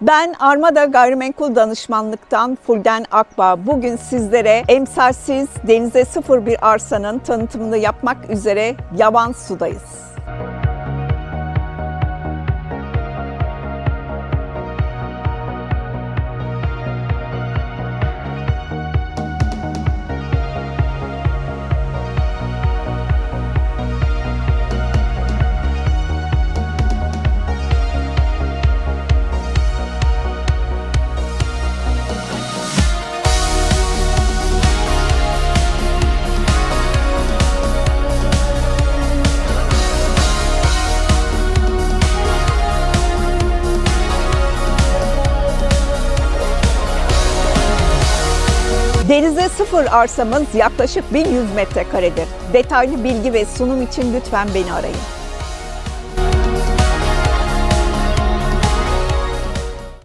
Ben Armada Gayrimenkul Danışmanlık'tan Fulden Akbağ. Bugün sizlere emsalsiz denize sıfır bir arsanın tanıtımını yapmak üzere Yaban Su'dayız. Denize sıfır arsamız yaklaşık 1100 metrekaredir. Detaylı bilgi ve sunum için lütfen beni arayın.